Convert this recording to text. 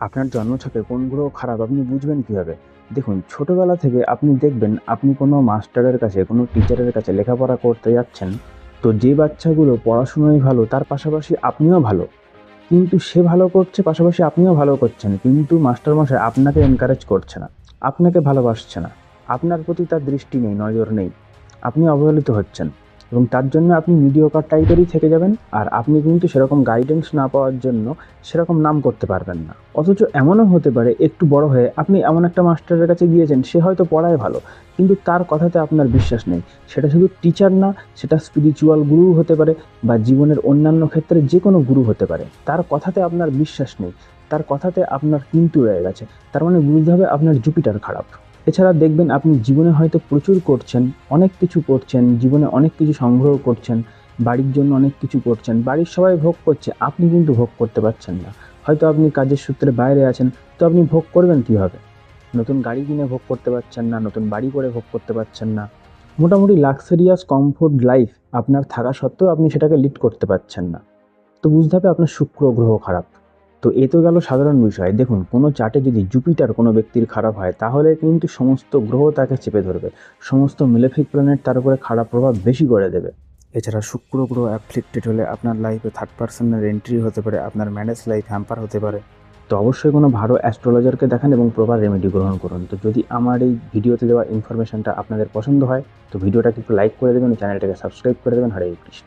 আপনার জন্মছকে কোন গ্রহ খারাপ আপনি বুঝবেন কীভাবে? দেখুন, ছোটোবেলা থেকে আপনি দেখবেন আপনি কোনো মাস্টারের কাছে, কোনো টিচারের কাছে লেখাপড়া করতে যাচ্ছেন, তো যে বাচ্চাগুলো পড়াশুনোয় ভালো, তার পাশাপাশি আপনিও ভালো। কিন্তু সে ভালো করছে, পাশাপাশি আপনিও ভালো করছেন, কিন্তু মাস্টারমশাই আপনাকে এনকারেজ করছে না, আপনাকে ভালোবাসছে না। আপনার প্রতি তার দৃষ্টি নেই, নজর নেই। আপনি অবহেলিত হচ্ছেন। এবং তার জন্য আপনি মিডিওকার টাইপেরই থেকে যাবেন আর আপনি কিন্তু সেরকম গাইডেন্স না পাওয়ার জন্য সেরকম নাম করতে পারবেন না। অথচ এমনও হতে পারে, একটু বড় হয়ে আপনি এমন একটা মাস্টারের কাছে গিয়েছেন, সে হয়তো পড়ায় ভালো, কিন্তু তার কথাতে আপনার বিশ্বাস নেই। সেটা শুধু টিচার না, সেটা স্পিরিচুয়াল গুরু হতে পারে বা জীবনের অন্যান্য ক্ষেত্রে যে কোনো গুরু হতে পারে। তার কথাতে আপনার বিশ্বাস নেই, তার কথাতে আপনার কিন্তু রয়ে গেছে, তার মানে বুঝতে হবে আপনার জুপিটার খারাপ। এছাড়া দেখবেন আপনি জীবনে হয়তো প্রচুর করছেন, অনেক কিছু করছেন, জীবনে অনেক কিছু সংগ্রহ করছেন, বাড়ির জন্য অনেক কিছু করছেন, বাড়ির সবাই ভোগ করছে, আপনি কিন্তু ভোগ করতে পারছেন না। হয়তো আপনি কাজের সূত্রে বাইরে আছেন, তো আপনি ভোগ করবেন কীভাবে? নতুন গাড়ি কিনে ভোগ করতে পারছেন না, নতুন বাড়ি করে ভোগ করতে পারছেন না। মোটামুটি লাক্সারিয়াস কমফোর্ট লাইফ আপনার থাকা সত্ত্বেও আপনি সেটাকে লিড করতে পারছেন না। তো বুঝতে হবে আপনার শুক্র গ্রহ খারাপ। তো এ তো গেল সাধারণ বিষয়। দেখুন, কোনো চার্টে যদি জুপিটার কোনো ব্যক্তির খারাপ হয়, তাহলে কিন্তু সমস্ত গ্রহ তাকে চেপে ধরবে। সমস্ত মিলেফিক প্ল্যানেট তার উপরে খারাপ প্রভাব বেশি করে দেবে। এছাড়া শুক্র গ্রহ অ্যাফ্লিক্টেড হলে আপনার লাইফে থার্ড পার্সনের এন্ট্রি হতে পারে, আপনার ম্যানেজ লাইফ হ্যাম্পার হতে পারে। তো অবশ্যই কোনো ভালো অ্যাস্ট্রোলজারকে দেখান এবং প্রপার রেমেডি গ্রহণ করুন। তো যদি আমার এই ভিডিওতে দেওয়া ইনফরমেশনটা আপনাদের পছন্দ হয়, তো ভিডিওটাকে একটু লাইক করে দেবেন, চ্যানেলটাকে সাবস্ক্রাইব করে দেবেন। হরে কৃষ্ণ।